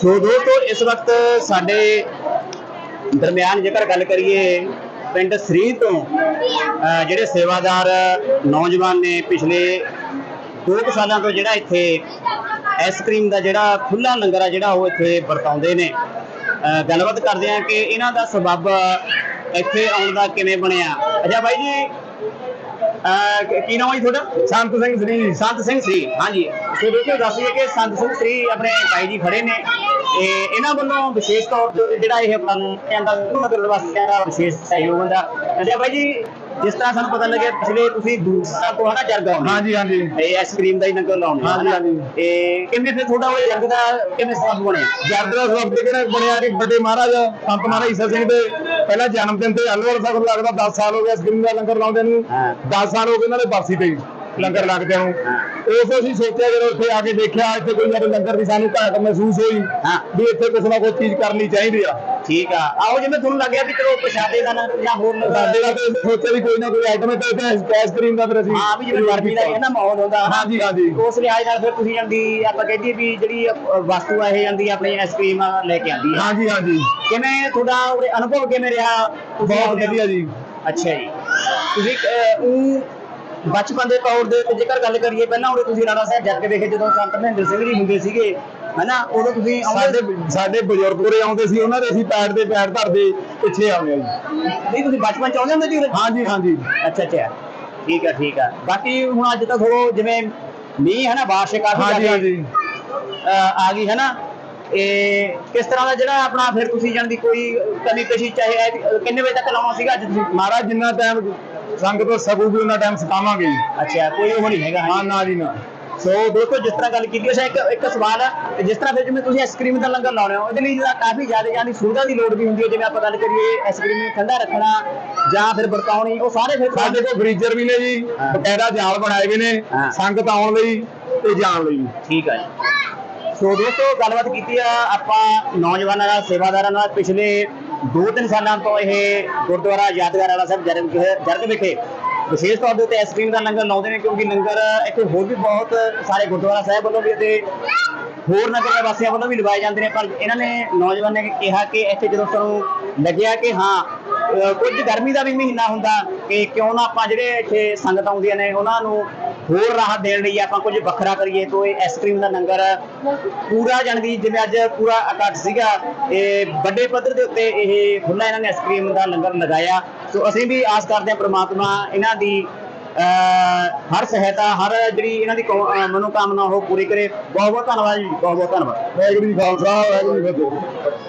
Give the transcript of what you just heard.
ਸੋ ਦੋਸਤੋ ਇਸ ਵਕਤ ਸਾਡੇ ਦਰਮਿਆਨ ਜੇਕਰ ਗੱਲ ਕਰੀਏ ਪਿੰਡ ਸ੍ਰੀ ਤੋਂ ਜਿਹੜੇ ਸੇਵਾਦਾਰ ਨੌਜਵਾਨ ਨੇ ਪਿਛਲੇ 2 ਸਾਲਾਂ ਤੋਂ ਜਿਹੜਾ ਇੱਥੇ ਆਈਸਕ੍ਰੀਮ ਦਾ ਜਿਹੜਾ ਖੁੱਲਾ ਲੰਗਰ ਆ, ਜਿਹੜਾ ਉਹ ਇੱਥੇ ਵਰਤਾਉਂਦੇ ਨੇ। ਗੱਲਬਾਤ ਕਰਦੇ ਆ ਕਿ ਇਹਨਾਂ ਦਾ ਸਬੱਬ ਇੱਥੇ ਆਉਣ ਦਾ ਕਿਵੇਂ ਬਣਿਆ। ਅੱਛਾ ਬਾਈ ਜੀ ਅਹ ਕੀ- ਨਾਮ ਹੈ ਜੀ ਤੁਹਾਡਾ? ਸੰਤ ਸਿੰਘ ਸ੍ਰੀ। ਸੰਤ ਸਿੰਘ ਸ੍ਰੀ ਹਾਂਜੀ। ਸੋ ਦੇਖੋ ਦੱਸੀਏ ਕਿ ਸੰਤ ਸਿੰਘ ਸ੍ਰੀ ਆਪਣੇ ਭਾਈ ਜੀ ਖੜੇ ਨੇ। ਤੇ ਇਹਨਾਂ ਵੱਲੋਂ ਵਿਸ਼ੇਸ਼ ਤੌਰ ਤੇ ਜਿਹੜਾ ਇਹ ਆਪਣਾ ਕਹਿੰਦਾ ਮਤਲਬ ਵਾਸੀਆਂ ਦਾ ਵਿਸ਼ੇਸ਼ ਸਹਿਯੋਗ ਹੁੰਦਾ। ਅੱਛਾ ਬਾਈ ਜੀ ਜਿਸ ਤਰ੍ਹਾਂ ਸਾਨੂੰ ਪਤਾ ਲੱਗਿਆ ਪਿਛਲੇ ਤੁਸੀਂ ਦੂਸਰਾ ਤੋਂ ਹਨਾ ਜਰਗਾ ਹਾਂਜੀ ਹਾਂਜੀ। ਇਹ ਆਈਸਕ੍ਰੀਮ ਦਾ ਹੀ ਨੰਗਰ ਲਾਉਣੇ ਹਾਂਜੀ, ਹਾਂਜੀ। ਤੇ ਕਿਵੇਂ ਫਿਰ ਤੁਹਾਡਾ ਉਹ ਜਰਗ ਦਾ ਕਿਵੇਂ ਸਬਬ ਬਣਿਆ? ਜਰਦ ਦਾ ਸਬਬ ਤੇ ਕਿਹੜਾ ਬਣਿਆ ਕਿ ਵੱਡੇ ਮਹਾਰਾਜ ਸੰਤ ਮਹਾਰਾਜ ਈਸਾ ਸਿੰਘ ਦੇ ਪਹਿਲਾ ਜਨਮ ਦਿਨ ਤੇ ਅਨਵਰ ਸਾਹਿਬ ਨੂੰ ਲੱਗਦਾ 10 ਸਾਲ ਹੋ ਗਏ ਸਕਰੀਨ ਦਾ ਲੰਗਰ ਲਾਉਂਦੇ ਨੂੰ ਹਾਂ। 10 ਸਾਲ ਹੋ ਗਏ ਇਹਨਾਂ ਦੇ ਬਰਸੀ ਤੇ ਲੰਗਰ ਲੱਗਦਿਆਂ ਨੂੰ। ਉਸ ਅਸੀਂ ਸੋਚਿਆ ਜਦੋਂ ਉੱਥੇ ਆ ਕੇ ਦੇਖਿਆ ਇੱਥੇ ਕੋਈ ਨਾ ਕੋਈ ਲੰਗਰ ਦੀ ਸਾਨੂੰ ਘਾਟ ਮਹਿਸੂਸ ਹੋਈ। ਵੀ ਇੱਥੇ ਕੁਛ ਨਾ ਕੁਛ ਚੀਜ਼ ਕਰਨੀ ਚਾਹੀਦੀ ਆ ਠੀਕ ਆ ਆਓ ਜਿਵੇਂ ਤੁਹਾਨੂੰ ਲੱਗਿਆ ਵੀ ਚਲੋ ਪ੍ਰਸ਼ਾਦੇ ਦਾ ਨਾ ਜਾਂ ਹੋਰ ਨਾ ਸਾਡੇ ਦਾ ਤੇ ਸੋਚਿਆ ਵੀ ਕੋਈ ਨਾ ਕੋਈ ਆਈਟਮ ਇੱਥੇ ਇੱਥੇ ਆਈਸਕ੍ਰੀਮ ਦਾ ਫਿਰ ਅਸੀਂ ਹਾਂ ਵੀ ਜਿਵੇਂ ਗਰਮੀ ਦਾ ਨਾ ਮਾਹੌਲ ਹੁੰਦਾ। ਹਾਂਜੀ, ਹਾਂਜੀ। ਉਸ ਲਿਹਾਜ਼ ਨਾਲ ਫਿਰ ਤੁਸੀਂ ਜਾਂਦੀ ਆਪਾਂ ਕਹਿੰਦੀ ਵੀ ਜਿਹੜੀ ਵਸਤੂ ਆ ਇਹ ਜਾਂਦੀ ਆਪਣੀ ਆਈਸਕ੍ਰੀਮ ਲੈ ਕੇ ਆਂਦੀ ਹੈ ਹਾਂਜੀ ਹਾਂਜੀ ਕਿਵੇਂ ਤੁਹਾਡਾ ਉਹਦੇ ਅਨੁਭਵ ਕਿਵੇਂ ਰਿਹਾ ਬਹੁਤ ਹੋ? ਵਧੀਆ ਜੀ ਅੱਛਾ ਜੀ ਤੁਸੀਂ ਊਂ ਬਚਪਨ ਦੇ ਤੌਰ ਦੇ ਤੇ ਜੇਕਰ ਗੱਲ ਕਰੀਏ ਪਹਿਲਾਂ ਉਰੇ ਤੁਸੀਂ ਰਾਣਾ ਸਾਹਿਬ ਜੱਗ ਵੇਖੇ ਜਦੋਂ ਸੰਤ ਮਹਿੰਦਰ ਸਿੰਘ ਜੀ ਹੁੰਦੇ ਸੀਗੇ ਹਨਾ? ਉਦੋਂ ਤੁਸੀਂ ਆਉਂਦੇ ਸਾਡੇ ਸਾਡੇ ਬਜ਼ੁਰਗ ਉਰੇ ਆਉਂਦੇ ਸੀ ਉਹਨਾਂ ਦੇ ਅਸੀਂ ਪੈਰ ਦੇ ਪੈਰ ਧਰਦੇ ਪਿੱਛੇ ਆਉਂਦੇ ਆ ਜੀ। ਨਹੀਂ ਤੁਸੀਂ ਬਚਪਨ ਚ ਆਉਂਦੇ ਹੁੰਦੇ ਸੀ ਉਰੇ? ਹਾਂਜੀ ਹਾਂਜੀ। ਅੱਛਾ ਅੱਛਾ। ਠੀਕ ਆ ਠੀਕ ਆ। ਬਾਕੀ ਹੁਣ ਅੱਜ ਤਾਂ ਥੋੜੋ ਜਿਵੇਂ ਮੀਂਹ ਹੈ ਨਾ ਬਾਰਿਸ਼ ਕਾਫੀ ਹਾਂਜੀ ਜ਼ਿਆਦਾ, ਹਾਂਜੀ। ਅਹ, ਆ ਗਈ ਹੈ ਨਾ ਇਹ ਕਿਸ ਤਰ੍ਹਾਂ ਦਾ ਜਿਹੜਾ ਆਪਣਾ ਫਿਰ ਤੁਸੀਂ ਜਾਣ ਦੀ ਕੋਈ ਕਮੀ ਪੇਸ਼ੀ ਚਾਹੇ ਐ- ਕਿੰਨੇ ਵਜੇ ਤੱਕ ਲਾਉਣਾ ਸੀਗਾ ਅੱਜ ਤੁਸੀਂ? ਮਹਾਰਾਜ ਜਿੰਨਾ ਟਾਈਮ ਸੰਗਤ ਸਕੂਗੀ ਉਹਨਾਂ ਟਾਈਮ ਸਿਖਾਵਾਂਗੇ ਜੀ। ਅੱਛਾ ਕੋਈ ਉਹ ਨਹੀਂ ਹੈਗਾ ਹਾਂ ਹਾਂਜੀ। ਨਾ ਜੀ ਨਾ। ਸੋ ਦੋਸਤੋ ਜਿਸ ਤਰ੍ਹਾਂ ਗੱਲ ਕੀਤੀ ਹੈ ਇੱਕ ਇੱਕ ਸਵਾਲ ਹੈ ਜਿਸ ਤਰ੍ਹਾਂ ਫਿਰ ਜਿਵੇਂ ਤੁਸੀਂ ਆਈਸਕ੍ਰੀਮ ਦਾ ਲੰਗਰ ਲਾਉਣੇ ਹੋ ਉਹਦੇ ਲਈ ਜਿਹੜਾ ਕਾਫੀ ਜ਼ਿਆਦਾ ਜਾਨੀ ਸੁਵਿਧਾ ਦੀ ਲੋੜ ਵੀ ਹੁੰਦੀ ਹੈ ਜਿਵੇਂ ਆਪਾਂ ਗੱਲ ਕਰੀਏ ਆਈਸਕ੍ਰੀਮ ਨੂੰ ਠੰਡਾ ਰੱਖਣਾ ਜਾਂ ਫਿਰ ਵਰਤਾਉਣੀ ਉਹ ਸਾਰੇ ਫਿਰ ਸਾਡੇ ਕੋਲ ਫ੍ਰੀਜ਼ਰ ਵੀ ਨੇ ਜੀ। ਬਕਾਇਦਾ ਜਾਲ ਬਣਾਏ ਵੀ ਨੇ। ਸੰਗਤ ਆਉਣ ਲਈ ਤੇ ਜਾਣ ਲਈ ਠੀਕ ਹੈ ਜੀ ਸੋ ਦੋਸਤੋ ਗੱਲਬਾਤ ਕੀਤੀ ਆ ਆਪਾਂ ਨੌਜਵਾਨਾਂ ਨਾਲ ਸੇਵਾਦਾਰਾਂ ਨਾਲ ਪਿਛਲੇ 2-3 ਸਾਲਾਂ ਤੋਂ ਇਹ ਗੁਰਦੁਆਰਾ ਯਾਦਗਾਰ ਵਾਲਾ ਸਾਹਿਬ ਜਰਗ ਵਿਖੇ ਵਿਸ਼ੇਸ਼ ਤੌਰ ਦੇ ਉੱਤੇ ਆਈਸਕ੍ਰੀਮ ਦਾ ਲੰਗਰ ਲਾਉਂਦੇ ਨੇ ਕਿਉਂਕਿ ਲੰਗਰ ਇੱਥੇ ਹੋਰ ਵੀ ਬਹੁਤ ਸਾਰੇ ਗੁਰਦੁਆਰਾ ਸਾਹਿਬ ਵੱਲੋਂ ਵੀ ਅਤੇ ਹੋਰ ਨਗਰ ਵਾਸੀਆਂ ਵੱਲੋਂ ਵੀ ਲਵਾਏ ਜਾਂਦੇ ਨੇ ਪਰ ਇਹਨਾਂ ਨੇ ਨੌਜਵਾਨ ਨੇ ਕਿਹਾ ਕਿ ਇੱਥੇ ਜਦੋਂ ਸਾਨੂੰ ਲੱਗਿਆ ਕਿ ਹਾਂ ਕੁਝ ਗਰਮੀ ਦਾ ਵੀ ਮਹੀਨਾ ਹੁੰਦਾ ਕਿ ਕਿਉਂ ਨਾ ਆਪਾਂ ਜਿਹੜੇ ਇੱਥੇ ਸੰਗਤ ਆਉਂਦੀਆਂ ਨੇ, ਉਹਨਾਂ ਨੂੰ ਹੋਰ ਰਾਹਤ ਦੇਣ ਲਈ ਆਪਾਂ ਕੁਝ ਵੱਖਰਾ ਕਰੀਏ। ਤੋਂ ਇਹ ਆਈਸਕ੍ਰੀਮ ਦਾ ਲੰਗਰ ਪੂਰਾ ਜਾਣਦੀ ਜਿਵੇਂ ਅੱਜ ਪੂਰਾ ਇਕੱਠ ਸੀਗਾ, ਇਹ ਵੱਡੇ ਪੱਧਰ ਦੇ ਉੱਤੇ ਇਹ ਖੁੱਲਾ ਇਹਨਾਂ ਨੇ ਆਈਸਕ੍ਰੀਮ ਦਾ ਲੰਗਰ ਲਗਾਇਆ। ਸੋ ਅਸੀਂ ਵੀ ਆਸ ਕਰਦੇ ਹਾਂ ਪ੍ਰਮਾਤਮਾ ਇਹਨਾਂ ਦੀ ਹਰ ਸਹਾਇਤਾ, ਹਰ ਜਿਹੜੀ ਇਹਨਾਂ ਦੀ ਕੌ- ਮਨੋਕਾਮਨਾ ਉਹ ਪੂਰੀ ਕਰੇ। ਬਹੁਤ ਬਹੁਤ ਧੰਨਵਾਦ ਜੀ ਬਹੁਤ ਬਹੁਤ ਧੰਨਵਾਦ। ਵਾਹਿਗੁਰੂ ਜੀ ਖਾਲਸਾ, ਵਾਹਿਗੁਰੂ ਜੀ ਫਤਿਹ।